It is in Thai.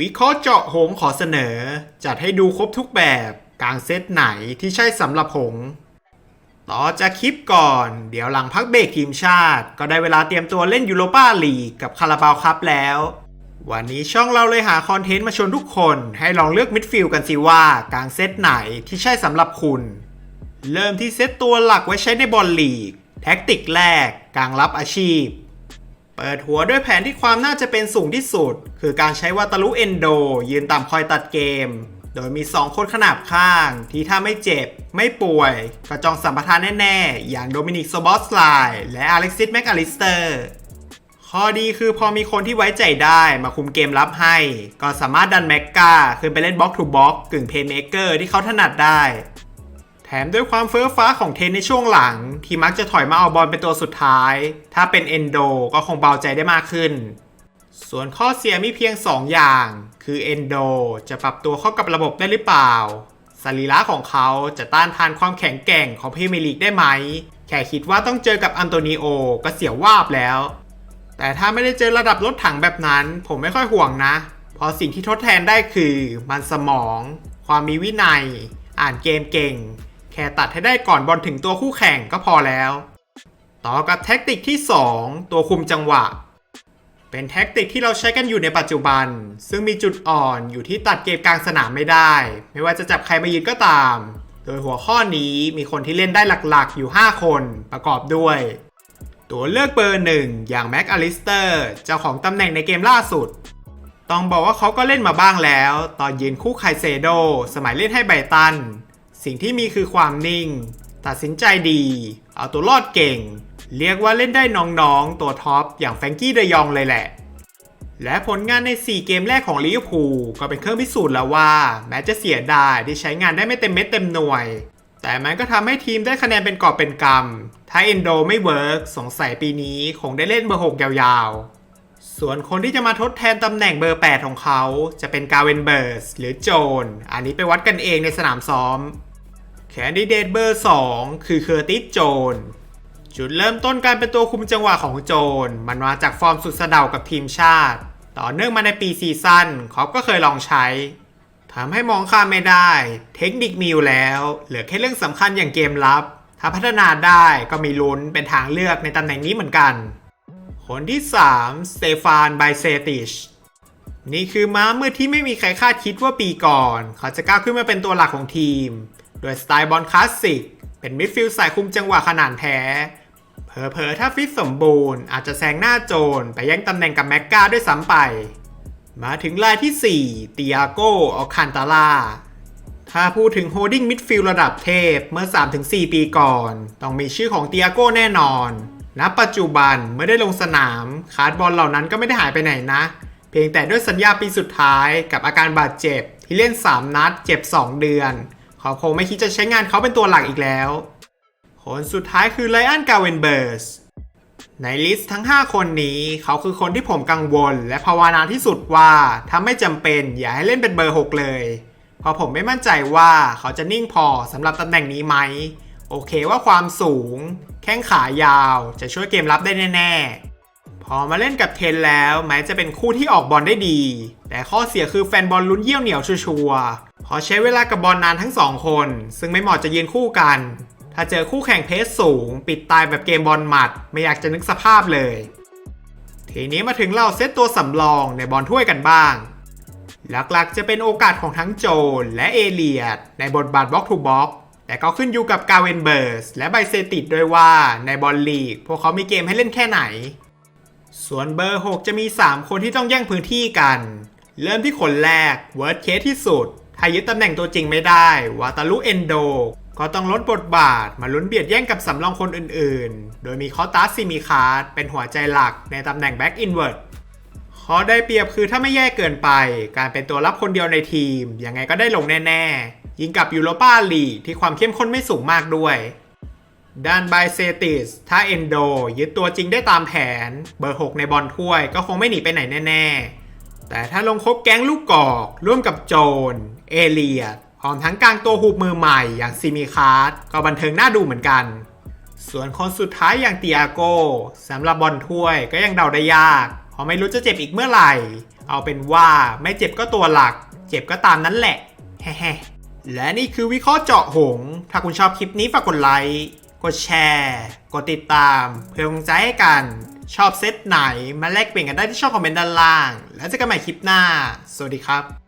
วิเคราะห์เจาะหงขอเสนอ จัดให้ดูครบทุกแบบกลางเซตไหนที่ใช่สำหรับหง ต่อจากคลิปก่อน เดี๋ยวหลังพักเบรกทีมชาติ ก็ได้เวลาเตรียมตัวเล่นยูโรปาลีกกับคาราบาวครับแล้ว วันนี้ช่องเราเลยหาคอนเทนต์มาชวนทุกคนให้ลองเลือกมิดฟิลด์กันสิว่ากลางเซตไหนที่ใช่สำหรับคุณ เริ่มที่เซตตัวหลักไว้ใช้ในบอลลีก แท็กติกแรกกลางรับอาชีพ เปิดหัวด้วยแผนที่ความน่าจะเป็นสูงที่สุด คือการใช้วาตาลุเอนโด ยืนต่ำคอยตัดเกม โดยมี 2 คนขนาบข้าง ที่ถ้าไม่เจ็บ ไม่ป่วยก็จองสัมปทานแน่ ๆ อย่างโดมินิกโซบอสไลและอเล็กซิสแมคอลิสเตอร์ข้อดีคือพอมีคนที่ไว้ใจได้มาคุมเกมรับให้ ก็สามารถดันแม็กกาขึ้นไปเล่นบล็อกทูบล็อกกึ่งเพย์เมเกอร์ที่เขาถนัดได้ ถมด้วยความเฟ้อฟ้าของเทนในช่วงหลัง ที่มักจะถอยมาเอาบอลเป็นตัวสุดท้าย ถ้าเป็นเอนโดก็คงเบาใจได้มากขึ้น ส่วนข้อเสียมีเพียง 2 อย่าง คือเอนโดจะปรับตัวเข้ากับระบบได้หรือเปล่าสรีระของเขาจะต้านทานความแข็งแกร่งของพรีเมียร์ลีกได้ไหม แค่คิดว่าต้องเจอกับอันโตนิโอก็เสียววาบแล้ว แต่ถ้าไม่ได้เจอระดับรถถังแบบนั้น ผมไม่ค่อยห่วงนะ เพราะสิ่งที่ทดแทนได้คือ มันสมอง ความมีวินัย อ่านเกมเก่ง แค่ตัดให้ได้ก่อนบอลถึงตัวคู่แข่งก็พอแล้ว ต่อกับแท็กติกที่ 2 ตัวคุมจังหวะ เป็นแท็กติกที่เราใช้กันอยู่ในปัจจุบัน ซึ่งมีจุดอ่อนอยู่ที่ตัดเกมกลางสนามไม่ได้ ไม่ว่าจะจับใครมายืนก็ตาม โดยหัวข้อนี้มีคนที่เล่นได้หลักๆ อยู่ 5 คนประกอบด้วย ตัวเลือกเบอร์หนึ่งอย่างแม็กอลิสเตอร์เจ้าของตำแหน่งในเกมล่าสุดต้องบอกว่าเขาก็เล่นมาบ้างแล้ว ตอนยืนคู่ไคเซโด สมัยเล่นให้ไบตัน สิ่งที่มีคือความนิ่ง ตัดสินใจดี เอาตัวรอดเก่ง เรียกว่าเล่นได้น้องๆ ตัวท็อป อย่างแฟรงกี้เดยองเลยแหละ และผลงานใน 4 เกมแรกของลิเวอร์พูลก็เป็นเครื่องพิสูจน์แล้วว่า แม้จะเสียดายที่ใช้งานได้ไม่เต็มเม็ดเต็มหน่วย แต่มันก็ทำให้ทีมได้คะแนนเป็นกอบเป็นกำถ้าเอนโดไม่เวิร์กสงสัยปีนี้คงได้เล่นเบอร์6ยาวๆส่วนคนที่จะมาทดแทนตำแหน่งเบอร์ 8 ของเขา จะเป็นกาเวนเบิร์สหรือโจน อันนี้ไปวัดกันเองในสนามซ้อม แคนดิเดตเบอร์ 2 คือเคอร์ติสโจนจุดเริ่มต้นการเป็นตัวคุมจังหวะของโจน มันมาจากฟอร์มสุดสะเดากับทีมชาติ ต่อเนื่องมาในปีซีซั่นเขาก็เคยลองใช้ทำให้มองข้ามไม่ได้ เทคนิคมีอยู่แล้ว เหลือแค่เรื่องสำคัญอย่างเกมรับ ถ้าพัฒนาได้ก็มีลุ้นเป็นทางเลือกในตำแหน่งนี้เหมือนกัน คนที่ 3 สเตฟานไบเซติช นี่คือม้ามืดที่ไม่มีใครคาดคิดว่าปีก่อน เขาจะก้าวขึ้นมาเป็นตัวหลักของทีม โดยสไตล์บอลคลาสสิก เป็นมิดฟิลด์สายคุมจังหวะขนาดแท้ เผลอๆ ถ้าฟิตสมบูรณ์ อาจจะแซงหน้าโจนไปแย่งตำแหน่งกับแม็กกาด้วยซ้ำไป มาถึงรายที่ 4 ติอาโกออคันตาลาถ้าพูดถึงโฮดดิ้งมิดฟิลด์ระดับเทพเมื่อ 3-4 ปีก่อน ต้องมีชื่อของติอาโกแน่นอนณปัจจุบันเมื่อได้ลงสนามคาร์ดบอลเหล่านั้นก็ไม่ได้หายไปไหนนะ เพียงแต่ด้วยสัญญาปีสุดท้ายกับอาการบาดเจ็บที่เล่น 3 นัดเจ็บ 2 เดือน เขาคงไม่คิดจะใช้งานเขาเป็นตัวหลักอีกแล้วคนสุดท้ายคือไลอันกาเวนเบิร์สในลิสต์ทั้ง 5 คนนี้ เขาคือคนที่ผมกังวล และภาวนาที่สุดว่าถ้าไม่จำเป็นอย่าให้เล่นเป็นเบอร์ 6 เลย เพราะผมไม่มั่นใจว่าเขาจะนิ่งพอสำหรับตำแหน่งนี้ไหม โอเคว่าความสูง แข้งขายาวจะช่วยเกมรับได้แน่ ๆ พอมาเล่นกับเทนแล้วแม้จะเป็นคู่ที่ออกบอลได้ดี แต่ข้อเสียคือแฟนบอลลุ้นเยี่ยวเหนียวชัวร์ ๆเพอใช้เวลากับบอลนานทั้งสองคน ซึ่งไม่เหมาะจะยืนคู่กัน ถ้าเจอคู่แข่งเพสสูง ปิดตายแบบเกมบอลหมัด ไม่อยากจะนึกสภาพเลย ทีนี้มาถึงเราเซตตัวสำรองในบอลถ้วยกันบ้าง หลักๆจะเป็นโอกาสของทั้งโจนและเอเลียด ในบทบาทบล็อกทูบล็อกแต่ก็ขึ้นอยู่กับกาเวนเบิร์สและไบเซติดด้วยว่าในบอลลีก พวกเขามีเกมให้เล่นแค่ไหน ส่วนเบอร์ 6 จะมี 3 คนที่ต้องแย่งพื้นที่กัน เริ่มที่คนแรกเวิร์ดเคสที่สุด ถ้ายึดตำแหน่งตัวจริงไม่ได้วาตาลุเอนโด ก็ต้องลดบทบาทมาลุ้นเบียดแย่งกับสำรองคนอื่นๆ โดยมีคอตัสซิมิคาร์ดเป็นหัวใจหลักในตำแหน่งแบ็กอินเวิร์ดข้อได้เปรียบคือถ้าไม่แย่เกินไป การเป็นตัวรับคนเดียวในทีม ยังไงก็ได้ลงแน่ๆ ยิงกับยูโรปาลีที่ความเข้มข้นไม่สูงมากด้วย ด้านไบเซติส ถ้าเอนโดยึดตัวจริงได้ตามแผน เบอร์ 6 ในบอลถ้วยก็คงไม่หนีไปไหนแน่ ๆ แต่ถ้าลงครบแก๊งลูกกอก ร่วมกับโจน เอเลียดพร้อมทั้งกลางตัวหูบมือใหม่อย่างซิมิคาร์ดก็บันเทิงน่าดูเหมือนกัน ส่วนคนสุดท้ายอย่างเตียโกสำหรับบอลถ้วยก็ยังเดาได้ยาก เพราะไม่รู้จะเจ็บอีกเมื่อไหร่ เอาเป็นว่าไม่เจ็บก็ตัวหลัก เจ็บก็ตามนั้นแหละแฮๆและนี่คือวิเคราะห์เจาะหง ถ้าคุณชอบคลิปนี้ฝากกดไลค์ กดแชร์ กดติดตาม เพื่อเป็นกำลังใจให้กัน ชอบเซตไหน มาแลกเปลี่ยนกันได้ที่ช่องคอมเมนต์ด้านล่าง แล้วเจอกันใหม่คลิปหน้า สวัสดีครับ